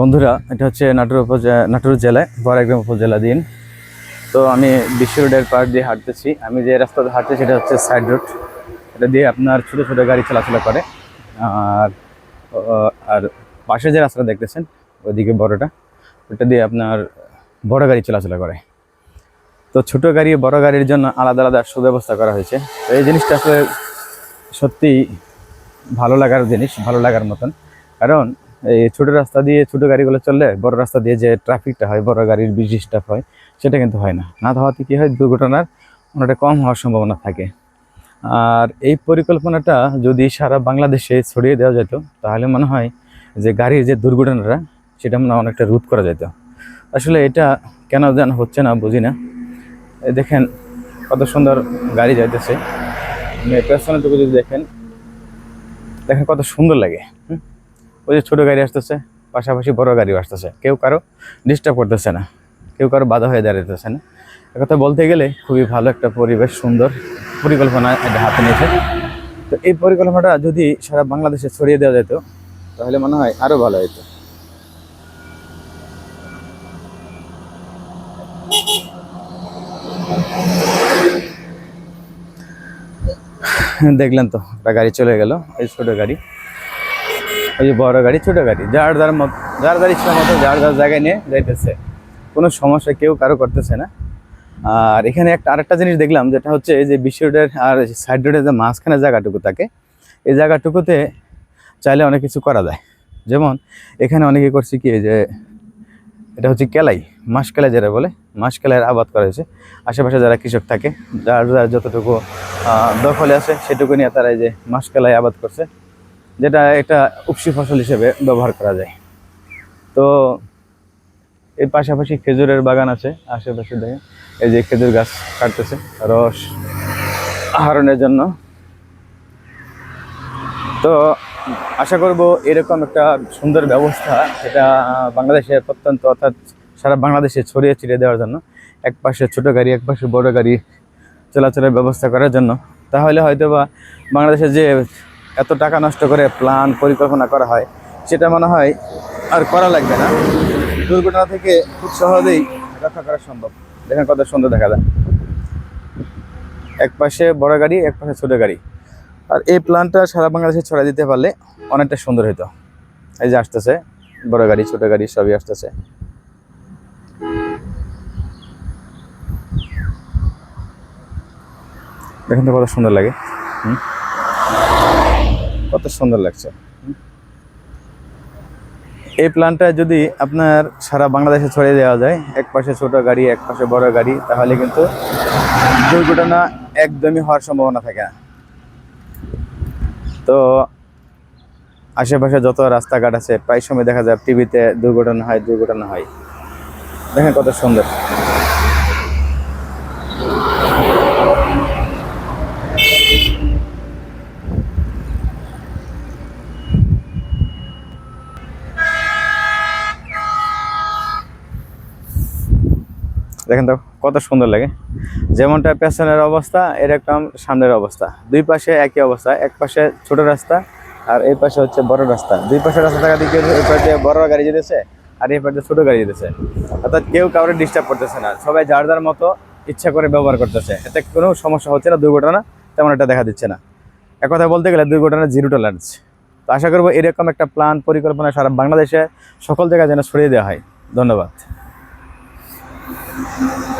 বন্ধুরা, এটা হচ্ছে নাটোর উপজেলা নাটোর জেলায় বড়াগ্রাম উপজেলা দিন। তো আমি বিশ্ব রোডের পার দিয়ে হাঁটতেছি। আমি যে রাস্তাতে হাঁটছি সেটা হচ্ছে সাইড রোড এটা দিয়ে আপনার ছোটো ছোটো গাড়ি চলাচল করে। আর আর পাশে যে রাস্তাটা দেখতেছেন, ওইদিকে বড়টা ওটা দিয়ে আপনার বড় গাড়ি চলাচল করে। তো ছোট গাড়ি, বড় গাড়ির জন্য আলাদা আলাদা সুব্যবস্থা করা হয়েছে। তো এই জিনিসটা আসলে সত্যি ভালো লাগার জিনিস, ভালো লাগার মতন। কারণ এই ছোট রাস্তা দিয়ে ছোট গাড়িগুলো চললে বড় রাস্তা দিয়ে যে ট্রাফিকটা হয়, বড় গাড়ির বেশি স্টাফ হয়, সেটা কিন্তু হয় না। না হওয়াতে কী হয়, দুর্ঘটনার অনেকটা কম হওয়ার সম্ভাবনা থাকে। আর এই পরিকল্পনাটা যদি সারা বাংলাদেশে ছড়িয়ে দেওয়া যেত, তাহলে মনে হয় যে গাড়ির যে দুর্ঘটনাটা, সেটা মনে অনেকটা রোধ করা যেত। আসলে এটা কেন যেন হচ্ছে না, বুঝি না। দেখেন, কত সুন্দর গাড়ি যাইতেছে। পেছনেটুকু যদি দেখেন দেখেন কত সুন্দর লাগে। হুম? ওই যে ছোটো গাড়ি আসতেছে, পাশাপাশি বড় গাড়িও আসতেছে। কেউ কারও ডিস্টার্ব করতেছে না, কেউ কারও বাধা হয়ে দাঁড়াতেছে না। একথা বলতে গেলে খুবই ভালো একটা পরিবেশ, সুন্দর পরিকল্পনা এটা হাতে নিয়েছে। তো এই পরিকল্পনাটা যদি সারা বাংলাদেশে ছড়িয়ে দেওয়া যেত, তাহলে মনে হয় আরও ভালো হতো দেখলেন তো, একটা গাড়ি চলে গেল, এই ছোটো গাড়ি। ওই যে বড় গাড়ি, ছোট গাড়ি, যার যার মত, যার যার ইচ্ছা মতো, যার যার জায়গায় নিয়ে যাইতেছে। কোনো সমস্যা কেউ কারও করতেছে না। আর এখানে একটা, আরেকটা জিনিস দেখলাম, যেটা হচ্ছে যে বিশ্ব রোডের আর সাইড রোডের যে মাঝখানে জায়গাটুকু থাকে, এই জায়গাটুকুতে চাইলে অনেক কিছু করা যায়। যেমন, এখানে অনেকে করছে কি যে এটা হচ্ছে কেলাই মাস কেলাই যেটা বলে মাস কেলাইয়ের আবাদ করা হয়েছে। আশেপাশে যারা কৃষক থাকে, যার যার যতটুকু দখলে আছে, সেটুকু নিয়ে তারা এই যে মাস কেলাই আবাদ করছে। যেটা একটা উপসি ফসল হিসেবে ব্যবহার করা যায়। তো এর পাশাপাশি খেজুরের বাগান আছে আশেপাশে দেখে এই যে খেজুর গাছ কাটতেছে, রস আহরণের জন্য। তো আশা করব এরকম একটা সুন্দর ব্যবস্থা এটা বাংলাদেশের প্রত্যন্ত অর্থাৎ সারা বাংলাদেশে ছড়িয়ে ছিটিয়ে দেওয়ার জন্য, এক পাশে ছোট গাড়ি, এক পাশে বড় গাড়ি চলাচলের ব্যবস্থা করার জন্য। তাহলে হয়তো বা বাংলাদেশে যে এত টাকা নষ্ট করে প্ল্যান পরিকল্পনা করা হয়, সেটা মনে হয় আর করা লাগবে না। দুর্ঘটনা থেকে খুব সহজেই রক্ষা করা সম্ভব। দেখেন কত সুন্দর দেখা যায়। এক পাশে বড় গাড়ি এক পাশে ছোট গাড়ি। আর এই প্ল্যানটা সারা বাংলাদেশে ছড়া দিতে পারলে অনেকটা সুন্দর হতো এই যে আসতেছে, বড় গাড়ি, ছোট গাড়ি সবই আসতেছে। দেখেন তো কত সুন্দর লাগে। হুম? কত সুন্দর লাগছে। এই প্ল্যানটা যদি আপনার সারা বাংলাদেশে ছড়িয়ে দেওয়া যায়, এক পাশে ছোট গাড়ি, এক পাশে বড় গাড়ি, তাহলে কিন্তু দুর্ঘটনা একদমই হওয়ার সম্ভাবনা থাকে না। তো আশেপাশে যত রাস্তাঘাট আছে, প্রায় সময় দেখা যায় টিভিতে দুর্ঘটনা হয় দুর্ঘটনা হয়। দেখেন কত সুন্দর। দেখেন তো, কত সুন্দর লাগে। যেমনটা পেছনের অবস্থা, এরকম সামনের অবস্থা। দুই পাশে একই অবস্থা, এক পাশে ছোট রাস্তা আর এই পাশে হচ্ছে বড় রাস্তা। দুই পাশে রাস্তা থাকা দিকে এই পাশে বড় গাড়ি যেতেছে আর এই পাশে ছোট গাড়ি যেতেছে। অর্থাৎ কেউ কাউরে ডিস্টার্ব করতেছে না। সবাই যার যার মতো ইচ্ছা করে ব্যবহার করতেছে। এতে কোনো সমস্যা হচ্ছে না, দুর্ঘটনা তেমন একটা দেখা দিচ্ছে না। এক কথা বলতে গেলে দুর্ঘটনা জিরো টলারেন্স তো আশা করব এরকম একটা প্ল্যান পরিকল্পনা সারা বাংলাদেশে সকল জায়গায় যেন ছড়িয়ে দেওয়া হয়। ধন্যবাদ। Thank you.